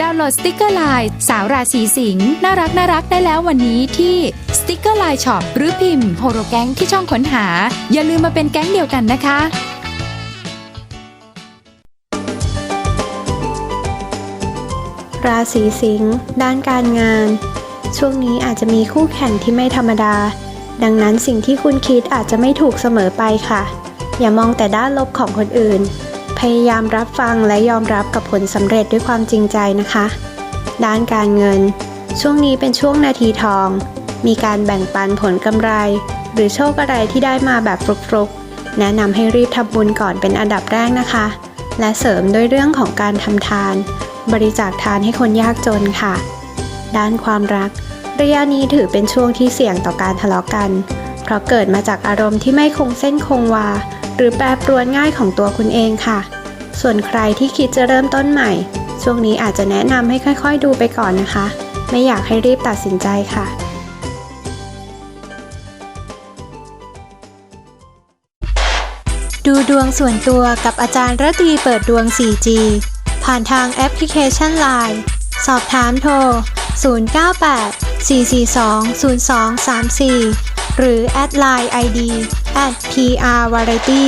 ดาวน์โหลดสติกเกอร์ไลน์สาวราศีสิงห์น่ารักน่ารักได้แล้ววันนี้ที่สติกเกอร์ไลน์ช็อปหรือพิมพ์โฮโรแก๊งที่ช่องค้นหา อย่าลืมมาเป็นแก๊งเดียวกันนะคะราศีสิงห์ด้านการงาน ช่วงนี้อาจจะมีคู่แข่งที่ไม่ธรรมดา ดังนั้นสิ่งที่คุณคิดอาจจะไม่ถูกเสมอไปค่ะ อย่ามองแต่ด้านลบของคนอื่น พยายามรับฟังและยอมรับกับผลสำเร็จด้วยความจริงใจนะคะ ด้านการเงิน ช่วงนี้เป็นช่วงนาทีทอง มีการแบ่งปันผลกำไร หรือโชคอะไรที่ได้มาแบบฟลุกๆ แนะนำให้รีบทำบุญก่อนเป็นอันดับแรกนะคะ และเสริมด้วยเรื่องของการทำทาน บริจาคทานให้คนยากจนค่ะ ด้านความรัก ระยะนี้ถือเป็นช่วงที่เสี่ยงต่อการทะเลาะกัน เพราะเกิดมาจากอารมณ์ที่ไม่คงเส้นคงวา หรือแปรปรวนง่ายของตัวคุณเองค่ะ ส่วนใครที่คิดจะเริ่มต้นใหม่ ช่วงนี้อาจจะแนะนำให้ค่อยๆ ดูไปก่อนนะคะ ไม่อยากให้รีบตัดสินใจค่ะดูดวงส่วนตัวกับอาจารย์ระตีเปิดดวง 4G ผ่านทางแอปพลิเคชัน Line สอบถามโทร 098 442 0234 หรือแอดไลน์ ID at PR Variety